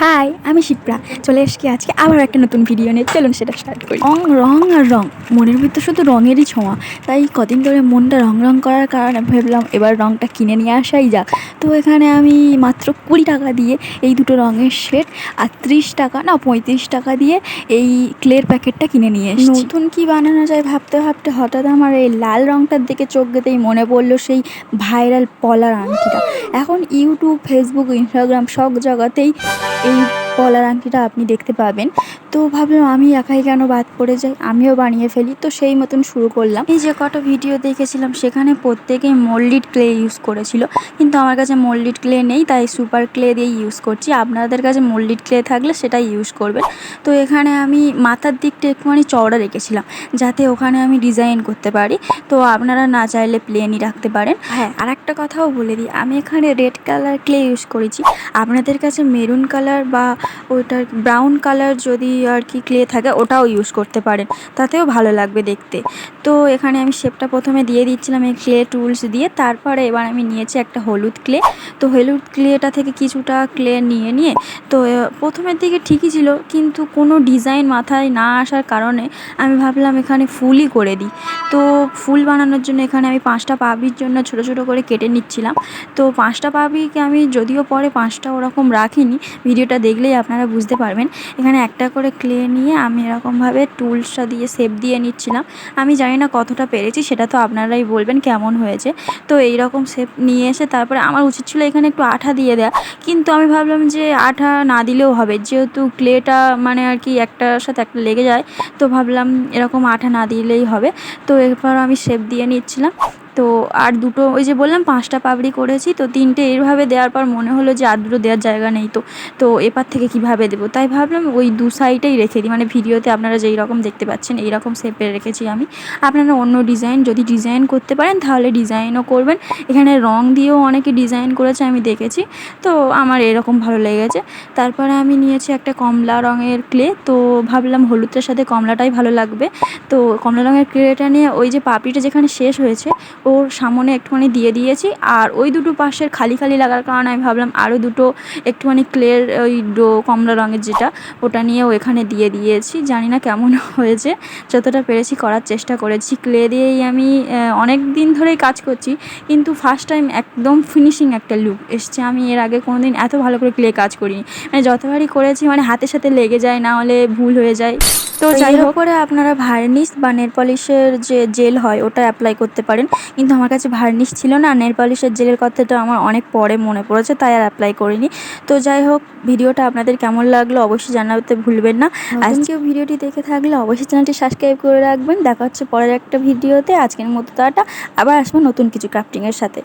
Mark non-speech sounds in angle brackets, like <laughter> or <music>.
High আমি শিপ্রা। চলে এসেছি আজকে আবার একটা নতুন ভিডিও নিয়ে। চলুন সেটা স্টার্ট করি। রং রং আর রং। মনের ভিতর শুধু রঙেরই ছোঁয়া। তাই কদিন ধরে মনটা রং রং করার কারণে ভাবলাম এবার রংটা কিনে নিয়ে আসাই যাক। তো এখানে আমি মাত্র কুড়ি টাকা দিয়ে এই দুটো রঙের সেট আর ত্রিশ টাকা না পঁয়ত্রিশ টাকা দিয়ে এই ক্লের প্যাকেটটা কিনে নিয়ে এসেছি। নতুন কি বানানো যায় ভাবতে ভাবতে হঠাৎ আমার এই লাল রংটার দিকে চোখ গেতেই মনে পড়ল সেই ভাইরাল পলার আংটিটা। এখন ইউটিউব ফেসবুক ইনস্টাগ্রাম সব জায়গাতেই এই পলার আংটিটা আপনি দেখতে পাবেন। তো ভাবলাম আমি একাই কেন বাদ পড়ে যাই? আমিও বানিয়ে ফেলি। তো সেই মতন শুরু করলাম। এই যে কটা ভিডিও দেখেছিলাম, সেখানে প্রত্যেকেই মোল্ডিড ক্লে ইউজ করেছিল। কিন্তু আমার কাছে মোল্ডিড ক্লে নেই, তাই সুপার ক্লে দিয়ে ইউজ করছি। আপনাদের কাছে মোল্ডিড ক্লে থাকলে সেটাই ইউজ করবেন। তো এখানে আমি মাথার দিকটা একটুখানি চওড়া রেখেছিলাম, যাতে ওখানে আমি ডিজাইন করতে পারি। তো আপনারা না চাইলে প্লেনই রাখতে পারেন। হ্যাঁ আর একটা কথাও বলে দিই। আমি এখানে রেড কালার ক্লে ইউজ করেছি। আপনাদের কাছে মেরুন কালার বা ওইটার ব্রাউন কালার যদি আর কি ক্লে থাকে ওটাও ইউজ করতে পারেন। তাতেও ভালো লাগবে দেখতে। তো এখানে আমি শেপটা প্রথমে দিয়ে দিচ্ছিলাম এই ক্লে টুলস দিয়ে, তারপরে এবার আমি নিয়েছি একটা হলুদ ক্লে তো হলুদ ক্লেটা থেকে কিছুটা ক্লে নিয়ে নিয়ে তো প্রথমের দিকে ঠিকই ছিল, কিন্তু কোনো ডিজাইন মাথায় না আসার কারণে আমি ভাবলাম এখানে ফুলই করে দিই। তো ফুল বানানোর জন্য এখানে আমি পাঁচটা পাবড়ির জন্য ছোট ছোট করে কেটে নিচ্ছিলাম। তো পাঁচটা পাবড়িকে আমি যদিও পরে পাঁচটা ওরকম রাখিনি, ভিডিওটা দেখলেই আপনারা বুঝতে পারবেন। এখানে একটা করে ক্লে নিয়ে আমি এরকমভাবে টুলসটা দিয়ে শেপ দিয়ে নিচ্ছিলাম। আমি জানি না কতটা পেরেছি, সেটা তো আপনারাই বলবেন কেমন হয়েছে। তো এই রকম শেপ নিয়ে এসে তারপরে আমার উচিত ছিল এখানে একটু আঠা দিয়ে দেওয়া কিন্তু আমি ভাবলাম যে আঠা না দিলেও হবে, যেহেতু ক্লেটা মানে আর কি একটার সাথে একটা লেগে যায়, তো ভাবলাম এরকম আঠা না দিলেই হবে। তো এরপর আমি শেপ দিয়ে নিচ্ছিলাম। তো আর দুটো, ওই যে বললাম পাঁচটা পাপড়ি করেছি, তো তিনটে এইভাবে দেওয়ার পর মনে হলো যে আর দুটো দেওয়ার জায়গা নেই, তো তো এপার থেকে কীভাবে দেবো? তাই ভাবলাম ওই দু সাইডেই রেখে দিই মানে ভিডিওতে আপনারা যেই রকম দেখতে পাচ্ছেন এই রকম শেপে রেখেছি আমি। আপনারা অন্য ডিজাইন যদি ডিজাইন করতে পারেন, তাহলে ডিজাইনও করবেন। এখানে রং দিয়েও অনেকে ডিজাইন করেছে, আমি দেখেছি, তো আমার এরকম ভালো লেগেছে। তারপরে আমি নিয়েছি একটা কমলা রঙের ক্লে তো ভাবলাম হলুদের সাথে কমলাটাই ভালো লাগবে। তো কমলা রঙের ক্লেটা নিয়ে ওই যে পাপড়িটা যেখানে শেষ হয়েছে ওর সামনে একটুখানি দিয়ে দিয়েছি আর ওই দুটো পাশের খালি খালি লাগার কারণে আমি ভাবলাম আরও দুটো একটুখানি ক্লের ওই ডো কমলা রঙের যেটা, ওটা নিয়েও এখানে দিয়ে দিয়েছি। জানি না কেমন <laughs> হয়েছে, যতটা পেরেছি করার চেষ্টা করেছি। ক্লে দিয়েই আমি অনেক দিন ধরেই কাজ করছি, কিন্তু ফার্স্ট টাইম একদম ফিনিশিং একটা লুক এসছে। আমি এর আগে কোনো দিন এত ভালো করে ক্লে কাজ করিনি। মানে যতবারই করেছি মানে হাতের সাথে লেগে যায়, না হলে ভুল হয়ে যায়। তো যাই হোক। করে আপনারা ভার্নিশ বা নেল পলিশের যে জেল হয় ওটা অ্যাপ্লাই করতে পারেন। কিন্তু আমার কাছে ভার্নিশ ছিল না। নেল পলিশের জেলের কথাটা আমার অনেক পরে মনে পড়েছে তাই আর অ্যাপ্লাই করিনি। তো যাই হোক ভিডিওটা আপনাদের কেমন লাগল অবশ্যই জানাতে ভুলবেন না। আজকেও ভিডিওটি দেখে থাকলে অবশ্যই চ্যানেলটি সাবস্ক্রাইব করে রাখবেন। দেখা হচ্ছে পরের একটা ভিডিওতে। আজকের মতো তাটা আবার আসব নতুন কিছু ক্রাফটিংয়ের সাথে।